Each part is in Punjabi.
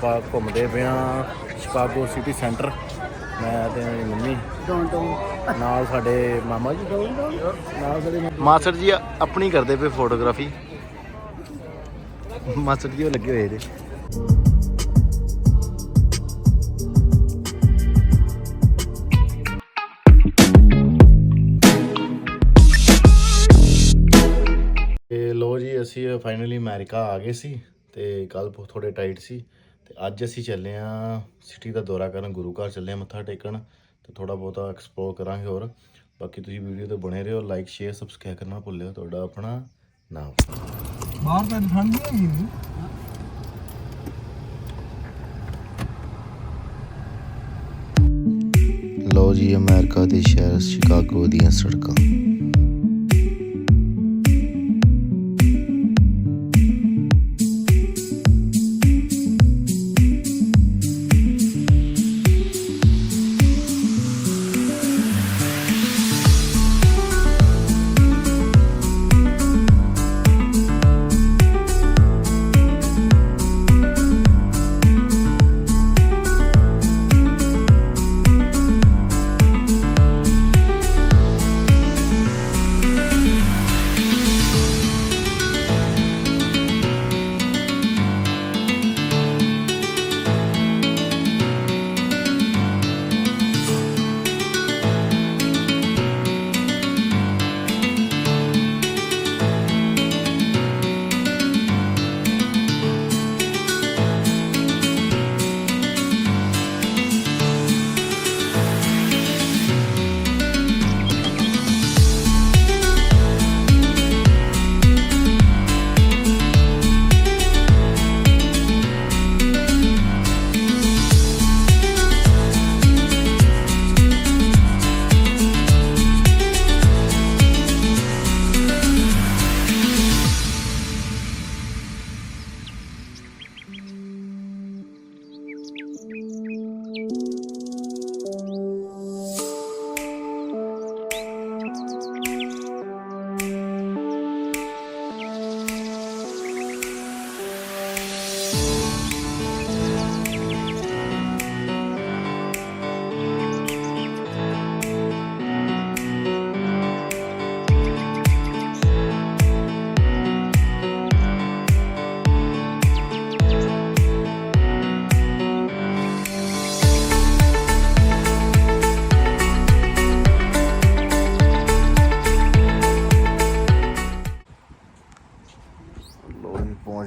ਆਪਾਂ ਘੁੰਮਦੇ ਪਏ ਹਾਂ ਸ਼ਿਕਾਗੋ ਸਿਟੀ ਸੈਂਟਰ। ਮੈਂ ਤੇ ਮੇਰੀ ਮੰਮੀ। ਡੋਂਟ ਨਾਲ ਸਾਡੇ ਮਾਮਾ ਜੀ। ਨਾਲ ਸਾਡੇ ਮਾਸਟਰ ਜੀ ਆਪਣੀ ਕਰਦੇ ਪਏ ਫੋਟੋਗ੍ਰਾਫੀ। ਮਾਸਟਰ ਜੀ ਉਹ ਲੱਗੇ ਹੋਏ ਨੇ ਤੇ ਲੋ ਜੀ ਅਸੀਂ ਫਾਈਨਲੀ ਅਮਰੀਕਾ ਆ ਗਏ ਸੀ ਤੇ ਕੱਲ ਥੋੜੇ ਟਾਈਟ ਸੀ। ਤੇ ਅੱਜ ਅਸੀਂ ਚੱਲੇ ਆ ਸਿਟੀ ਦਾ ਦੌਰਾ ਕਰਨ ਗੁਰੂ ਘਰ ਚੱਲੇ ਆ ਮੱਥਾ ਟੇਕਣ ਤੇ ਥੋੜਾ ਬਹੁਤਾ ਐਕਸਪਲੋਰ ਕਰਾਂਗੇ ਹੋਰ। ਬਾਕੀ ਤੁਸੀਂ ਵੀਡੀਓ ਤੇ ਬਣੇ ਰਹੋ ਲਾਈਕ ਸ਼ੇਅਰ ਸਬਸਕ੍ਰਾਈਬ ਕਰਨਾ ਭੁੱਲਿਓ ਤੁਹਾਡਾ ਆਪਣਾ ਨਾਮ। ਬਾਹਰ ਤਾਂ ਠੰਡ ਨਹੀਂ ਹੈਗੀ। ਲੋ ਜੀ ਅਮਰੀਕਾ ਦੇ ਸ਼ਹਿਰ ਸ਼ਿਕਾਗੋ ਦੀਆਂ ਸੜਕਾਂ।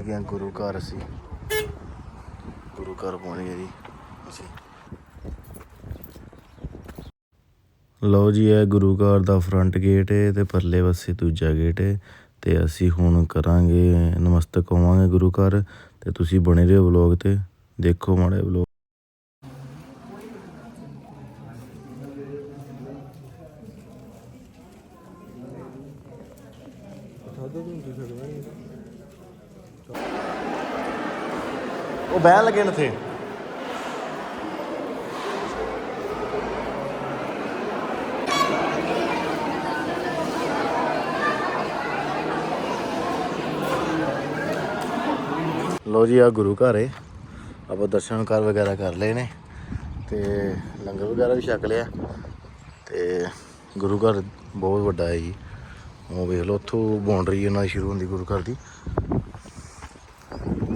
ਪਹੁੰਚ ਗਏ ਗੁਰੂ ਘਰ ਅਸੀਂ। ਗੁਰੂ ਘਰ ਪਹੁੰਚ ਗਏ ਜੀ ਅਸੀਂ। ਲੋ ਜੀ, ਇਹ ਗੁਰੂ ਘਰ ਦਾ ਫਰੰਟ ਗੇਟ ਹੈ ਤੇ ਪਰਲੇ ਪਾਸੇ ਦੂਜਾ ਗੇਟ ਹੈ ਤੇ ਅਸੀਂ ਹੁਣ ਕਰਾਂਗੇ ਨਮਸਤਕ, ਹੋਵਾਂਗੇ ਗੁਰੂ ਘਰ ਤੇ ਤੁਸੀਂ ਬਣੇ ਰਹੋ ਵਲੌਗ ਤੇ। ਦੇਖੋ ਮਾੜੇ ਵਲੌਗ ਉਹ ਬਹਿਣ ਲੱਗੇ ਨੇ ਇੱਥੇ ਲੋ ਜੀ ਆ ਗੁਰੂ ਘਰ ਏ। ਆਪਾਂ ਦਰਸ਼ਨ ਕਰ ਵਗੈਰਾ ਕਰ ਲਏ ਨੇ ਤੇ ਲੰਗਰ ਵਗੈਰਾ ਵੀ ਛਕ ਲਿਆ। ਤੇ ਗੁਰੂ ਘਰ ਬਹੁਤ ਵੱਡਾ ਹੈ ਜੀ। ਉਹ ਵੇਖ ਲਓ, ਉੱਥੋਂ ਬਾਉਂਡਰੀ ਇਹਨਾਂ ਦੀ ਸ਼ੁਰੂ ਹੁੰਦੀ ਗੁਰੂ ਘਰ ਦੀ।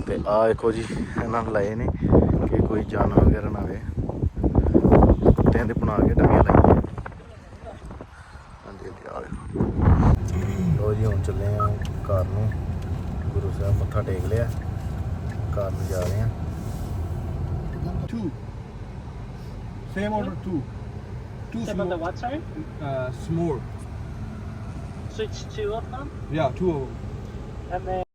ਤੇ ਆ ਦੇਖੋ ਜੀ ਇਹਨਾਂ ਨੇ ਲਾਏ ਨੇ ਕਿ ਕੋਈ ਜਾਨਵਰ ਵਗੈਰਾ ਨਾ ਆਵੇ ਕੁੱਤਿਆਂ ਦੇ ਬਣਾ ਕੇ ਡੰਗੀਆਂ ਲਾਈਆਂ ਹਾਂਜੀ ਹਾਂਜੀ ਆ ਵੇਖੋ ਲੋ ਜੀ ਹੁਣ ਚੱਲੇ ਆ ਘਰ ਨੂੰ ਗੁਰੂ ਸਾਹਿਬ ਮੱਥਾ ਟੇਕ ਲਿਆ ਘਰ ਨੂੰ ਜਾ ਰਹੇ ਆ two same order two two Some of the small what, sorry? uh, small Switch two of them, yeah two of them and then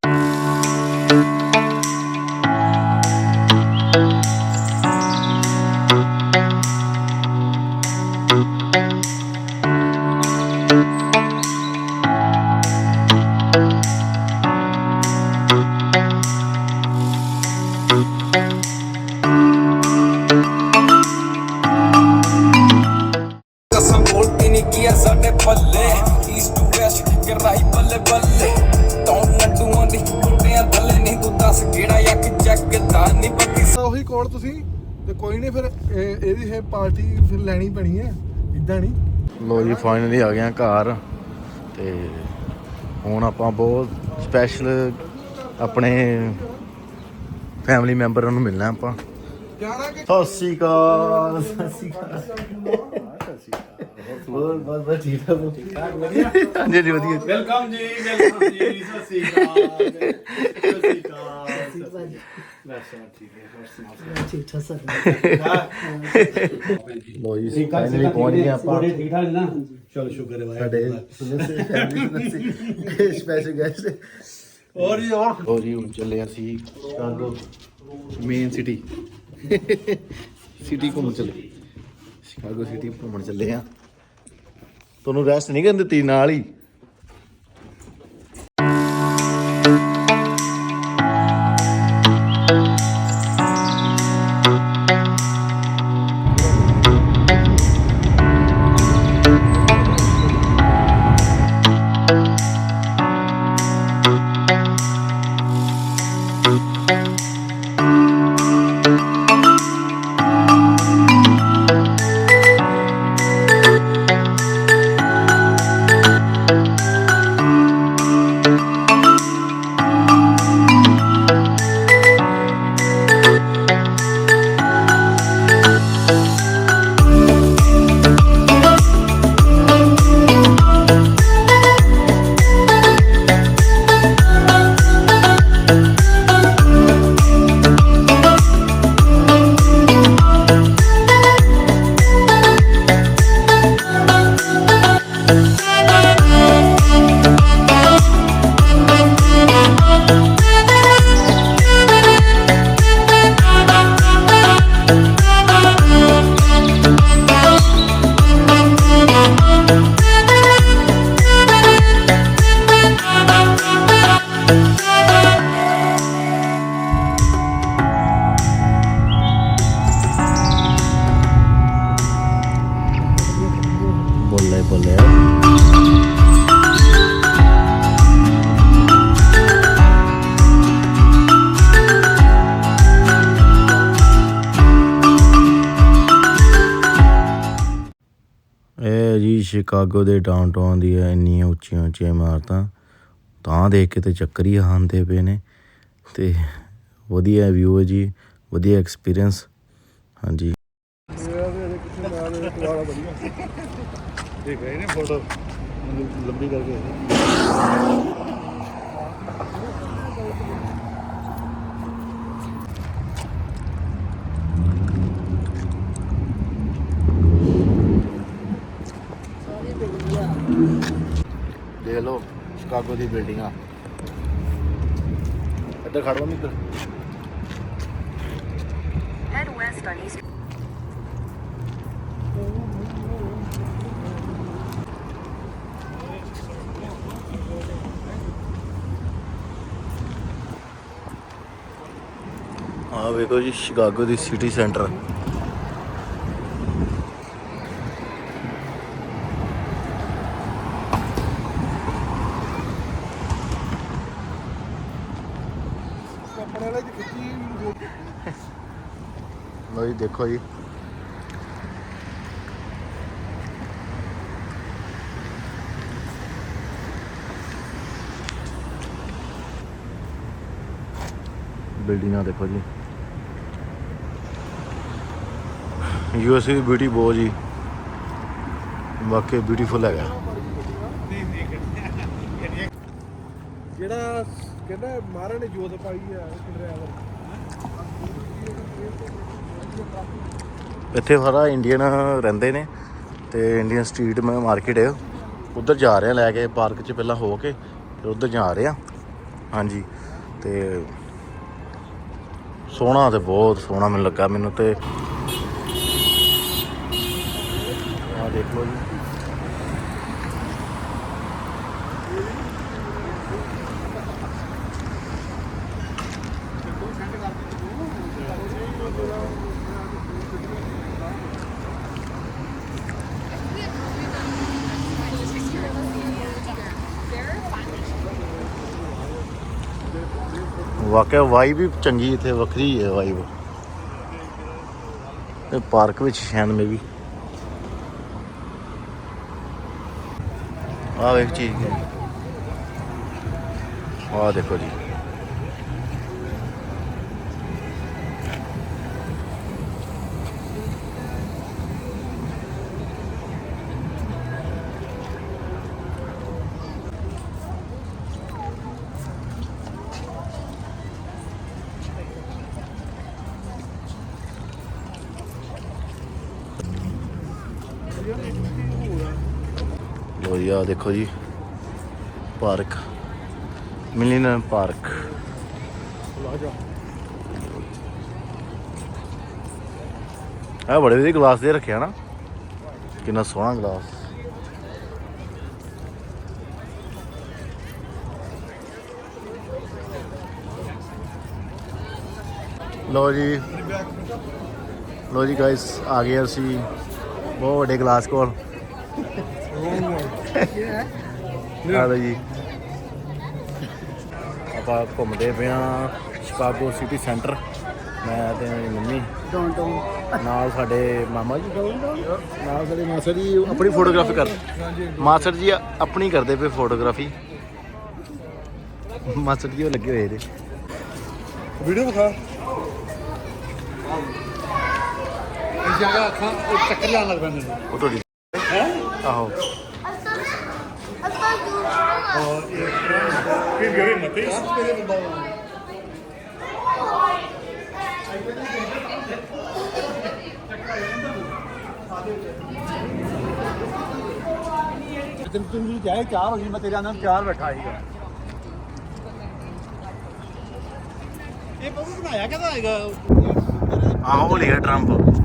ਕੋਈ ਨਹੀਂ ਫਿਰ ਇਹ- ਇਹਦੀ ਇਹ ਪਾਰਟੀ ਫਿਰ ਲੈਣੀ ਪੈਣੀ ਹੈ ਇਦਾਂ ਨਹੀਂ? ਲੋ ਜੀ ਫਾਈਨਲੀ ਆ ਗਏ ਆ ਘਰ ਤੇ ਹੁਣ ਆਪਾਂ ਬਹੁਤ ਸਪੈਸ਼ਲ ਆਪਣੇ ਫੈਮਿਲੀ ਮੈਂਬਰਾਂ ਨੂੰ ਮਿਲਣਾ ਆਪਾਂ। ਜਾਣਾ ਕਿ ਸਤਿ ਸ਼੍ਰੀ ਅਕਾਲ ਸਤਿ ਸ਼੍ਰੀ ਅਕਾਲ। ਹੋਰ ਬਸ ਬਸ ਠੀਕ ਠਾਕ ਠੀਕ ਠਾਕ ਵਧੀਆ। ਹਾਂਜੀ ਜੀ ਵਧੀਆ ਵੈਲਕਮ ਜੀ ਵੈਲਕਮ ਜੀ ਸਤਿ ਸ੍ਰੀ ਅਕਾਲ ਸਤਿ ਸ੍ਰੀ ਅਕਾਲ। ਬਸ ਠੀਕ ਹੈ ਹੋਰ ਲੋ ਜੀ ਫਾਈਨਲੀ ਪਹੁੰਚ ਗਏ? ਆਪਾਂ ਠੀਕ ਠਾਕ ਨਾ ਚਲ ਸ਼ੁਕਰ ਹੈ ਸਾਡੇ ਫੈਮਿਲੀ ਸਪੈਸ਼ਲ ਗੈਸਟ ਹੋਰ ਜੀ। ਹੋਰ ਲੋ ਜੀ, ਹੁਣ ਚੱਲੇ ਅਸੀਂ ਸ਼ਿਕਾਗੋ ਮੇਨ ਸਿਟੀ ਸਿਟੀ ਘੁੰਮਣ ਚੱਲੇ ਸ਼ਿਕਾਗੋ ਸਿਟੀ ਘੁੰਮਣ ਚੱਲੇ ਆ। ਤੁਹਾਨੂੰ ਰੈਸਟ ਨਹੀਂ ਕਰਨ ਦਿੱਤੀ, ਨਾਲ ਹੀ। ਸ਼ਿਕਾਗੋ ਦੇ ਡਾਊਨਟਾਊਨ ਦੀਆਂ ਇੰਨੀਆਂ ਉੱਚੀਆਂ ਉੱਚੀਆਂ ਇਮਾਰਤਾਂ, ਤਾਂ ਦੇਖ ਕੇ ਤੇ ਚੱਕਰ ਹੀ ਆਉਂਦੇ ਪਏ ਨੇ। ਅਤੇ ਵਧੀਆ ਵਿਊ ਹੈ ਜੀ, ਵਧੀਆ ਐਕਸਪੀਰੀਅੰਸ ਹਾਂਜੀ। ਦੇਖ ਰਹੇ ਨੇ ਫੋਟੋ ਲੰਬੀ ਕਰਕੇ ਦੇਖ ਲਓ ਸ਼ਿਕਾਗੋ ਦੀ ਬਿਲਡਿੰਗਾਂ ਇੱਧਰ ਖੜਵਾ ਮਿੱਤਰ Head west on East. ਆ ਵੇਖੋ ਜੀ ਸ਼ਿਕਾਗੋ ਦੀ ਸਿਟੀ ਸੈਂਟਰ ਆਪਣੇ ਵਾਲੇ ਚ ਖਿੱਚੀ ਲਓ ਜੀ, ਦੇਖੋ ਜੀ। ਬਿਲਡਿੰਗਾਂ ਦੇਖੋ ਜੀ। ਯੂਐਸਏ ਦੀ ਬਿਊਟੀ ਬਹੁਤ ਜੀ। ਵਾਕਈ ਬਿਊਟੀਫੁਲ ਹੈਗਾ। ਜਿਹੜਾ ਕਹਿੰਦਾ ਮਹਾਰਾਜ ਨੇ ਜੋਤ ਪਾਈ ਆ ਡਰਾਈਵਰ ਇੱਥੇ ਸਾਰਾ ਇੰਡੀਅਨ ਰਹਿੰਦੇ ਨੇ ਤੇ ਇੰਡੀਅਨ ਸਟਰੀਟ ਮੈਂ ਮਾਰਕੀਟ ਹੈ। ਉਧਰ ਜਾ ਰਹੇ ਆ ਲੈ ਕੇ ਪਾਰਕ 'ਚ ਪਹਿਲਾਂ ਹੋ ਕੇ, ਫਿਰ ਉਧਰ ਜਾ ਰਹੇ ਆ। ਹਾਂਜੀ, ਤੇ ਸੋਹਣਾ ਤੇ ਬਹੁਤ ਸੋਹਣਾ ਮੈਨੂੰ ਲੱਗਾ, ਮੈਨੂੰ ਤੇ ਆ ਦੇਖ ਲਓ ਜੀ। ਵਾਕਿਆ ਵਾਈਬ ਵੀ ਚੰਗੀ ਇੱਥੇ, ਵੱਖਰੀ ਹੈ ਵਾਈਬ ਤੇ ਪਾਰਕ ਵਿੱਚ ਸ਼ੈਨ ਮੇ ਵੀ। ਆਹ ਇੱਕ ਚੀਜ਼। ਆ ਦੇਖੋ ਜੀ। ਲੋ ਜੀ, ਆਹ ਦੇਖੋ ਜੀ, ਪਾਰਕ। Millennium park. ਆ ਬੜੇ ਵਧੀਆ ਗਲਾਸ ਦੇ ਰੱਖਿਆ ਨਾ। ਕਿੰਨਾ ਸੋਹਣਾ ਗਲਾਸ। ਲੋ ਜੀ। ਲੋ ਜੀ ਗਾਇਸ ਆ ਗਏ ਅਸੀਂ ਬਹੁਤ ਵੱਡੇ ਗਲਾਸ ਕੋਲ। ਆ ਲਓ ਜੀ। ਆਪਾਂ ਘੁੰਮਦੇ ਪਏ ਆ ਸ਼ਿਕਾਗੋ ਸਿਟੀ ਸੈਂਟਰ। ਮੈਂ ਤੇ ਮੇਰੀ ਮੰਮੀ। ਨਾਲ ਸਾਡੇ ਮਾਮਾ ਜੀ। ਨਾਲ ਸਾਡੇ ਮਾਸਟਰ ਜੀ। ਆਪਣੀ ਫੋਟੋਗ੍ਰਾਫੀ ਕਰ। ਮਾਸਟਰ ਜੀ ਆਪਣੀ ਕਰਦੇ ਪਏ ਫੋਟੋਗ੍ਰਾਫੀ ਮਾਸਟਰ ਜੀ ਉਹ ਲੱਗੇ ਹੋਏ ਨੇ ਵੀਡੀਓ ਵਿਖਾ। ਜਗ੍ਹਾ ਅੱਖਾਂ ਉਹ ਚੱਕਰ ਜਾਣ ਲੱਗ ਪੈਂਦੇ ਨੇ। ਉਹ ਤੁਹਾਡੀ ਆਹੋ। ਫਿਰ ਮਤੇ ਸਭ ਮੇਰੇ ਬੰਦਾ ਤੈਨੂੰ ਤੈਨੂੰ ਚਾਹੇ ਚਾਰ ਹੋ ਗਈ ਮੈਂ ਤੇਰੇ ਨਾਲ ਚਾਰ ਬੈਠਾ ਸੀਗਾ। ਇਹ ਬੱਬੂ ਬਣਾਇਆ ਕਿਹਦਾ ਹੈਗਾ? ਆਹੋ ਲਿਆ ਟਰੰਪ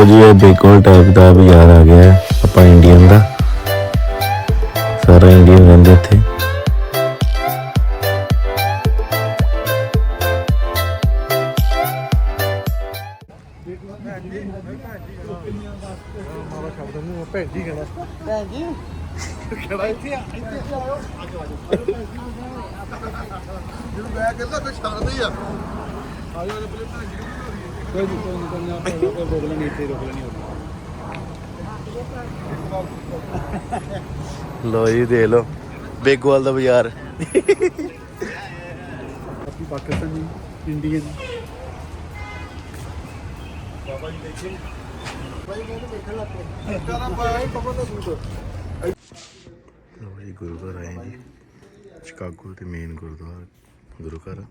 ਲੋ ਜੀ, ਇਹ ਬੇਕੋਲ ਟਾਈਪ ਦਾ ਬਾਜ਼ਾਰ ਆ ਗਿਆ ਹੈ। ਆਪਾਂ ਇੰਡੀਅਨ ਦਾ। ਸਾਰਾ ਇੰਡੀਅਨ ਰਹਿੰਦੇ ਇੱਥੇ। ਮਾਰਾ ਸ਼ਬਦ ਮੂੰਹ ਭੈਣ ਜੀ ਕਹਿੰਦਾ ਭੈਣ ਜੀ ਕਿਹੜਾ ਇੱਥੇ ਆ ਇੱਥੇ ਆਇਓ। ਆਜੋ ਆਜੋ ਜਿਹਨੂੰ ਮੈਂ ਕਹਿੰਦਾ ਫਿਰ ਛੱਡਦੇ ਹੀ ਆ ਆਜੋ ਆਜੋ ਪਹਿਲੇ ਭੈਣ ਜੀ ਕੋਈ ਨਹੀਂ ਕੋਈ ਨਹੀਂ ਕਰਨਾ ਆਪਾਂ ਕੋਈ ਰੋਕ ਲੈਣੀ ਇੱਥੇ ਰੋਕ ਲੈਣੀ ਲੋ ਜੀ ਦੇਖ ਲਓ ਬੇਗੋਲ ਦਾ ਬਾਜ਼ਾਰ। ਆਪਣੀ ਪਾਕਿਸਤਾਨੀ ਇੰਡੀਅਨ ਕਹਿੰਦਾ ਪਾਇਆ ਪਪਾ ਦਾ ਸੂਟ ਲੋ ਜੀ ਗੁਰੂ ਘਰ ਆਏ ਜੀ ਸ਼ਿਕਾਗੋ ਤੇ ਮੇਨ ਗੁਰਦੁਆਰਾ ਗੁਰੂ ਘਰ।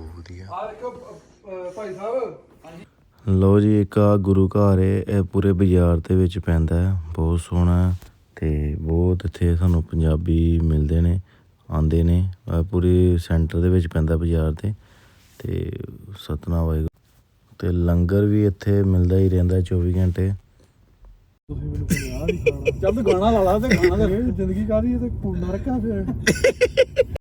ਬਹੁਤ ਵਧੀਆ। ਆ ਇੱਕ ਅਹ, ਭਾਈ ਸਾਹਿਬ। ਲੋ ਜੀ ਇੱਕ ਆ ਗੁਰੂ ਘਰ ਹੈ ਇਹ ਪੂਰੇ ਬਾਜ਼ਾਰ ਦੇ ਵਿੱਚ ਪੈਂਦਾ ਹੈ। ਬਹੁਤ ਸੋਹਣਾ ਤੇ ਬਹੁਤ ਇੱਥੇ ਸਾਨੂੰ ਪੰਜਾਬੀ ਮਿਲਦੇ ਨੇ ਆਂਦੇ ਨੇ। ਪੂਰੇ ਸੈਂਟਰ ਦੇ ਵਿੱਚ ਪੈਂਦਾ ਬਾਜ਼ਾਰ ਤੇ ਤੇ ਸਤਨਾਮ ਵਾਹਿਗੁਰੂ। ਤੇ ਲੰਗਰ ਵੀ ਇੱਥੇ ਮਿਲਦਾ ਹੀ ਰਹਿੰਦਾ 24 ਘੰਟੇ। ਤੁਸੀਂ ਮੈਨੂੰ ਪੰਜਾਹ ਨਹੀਂ ਖਾਣਾ ਚੱਲ ਤੂੰ ਗਾਣਾ ਲਾ ਲਾ ਤੇ ਗਾਣਾ ਦੇ। ਜ਼ਿੰਦਗੀ ਕਾਦੀ ਤੇ ਪੁੰਨਾ ਰੱਖਾ ਫਿਰ।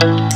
Thank you.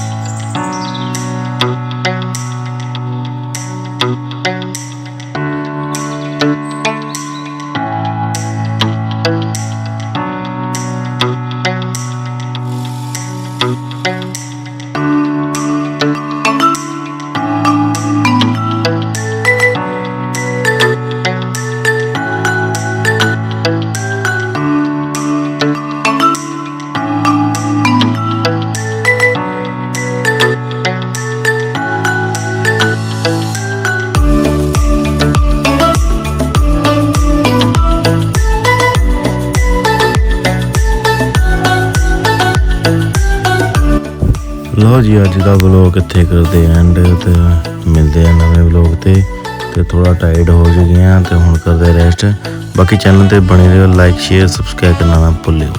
ਲਓ ਜੀ, ਅੱਜ ਦਾ ਵਲੌਗ ਇੱਥੇ ਕਰਦੇ ਐਂਡ ਤੇ ਮਿਲਦੇ ਆ ਨਵੇਂ ਵਲੌਗ ਤੇ ਤੇ ਥੋੜਾ ਟਾਇਰਡ ਹੋ ਚੁੱਕੇ ਆ ਤੇ ਹੁਣ ਕਰਦੇ ਰੈਸਟ ਬਾਕੀ ਚੈਨਲ ਤੇ ਬਣੇ ਰਹੋ ਲਾਈਕ ਸ਼ੇਅਰ ਸਬਸਕ੍ਰਾਈਬ ਕਰਨਾ ਨਾ ਭੁੱਲਿਓ।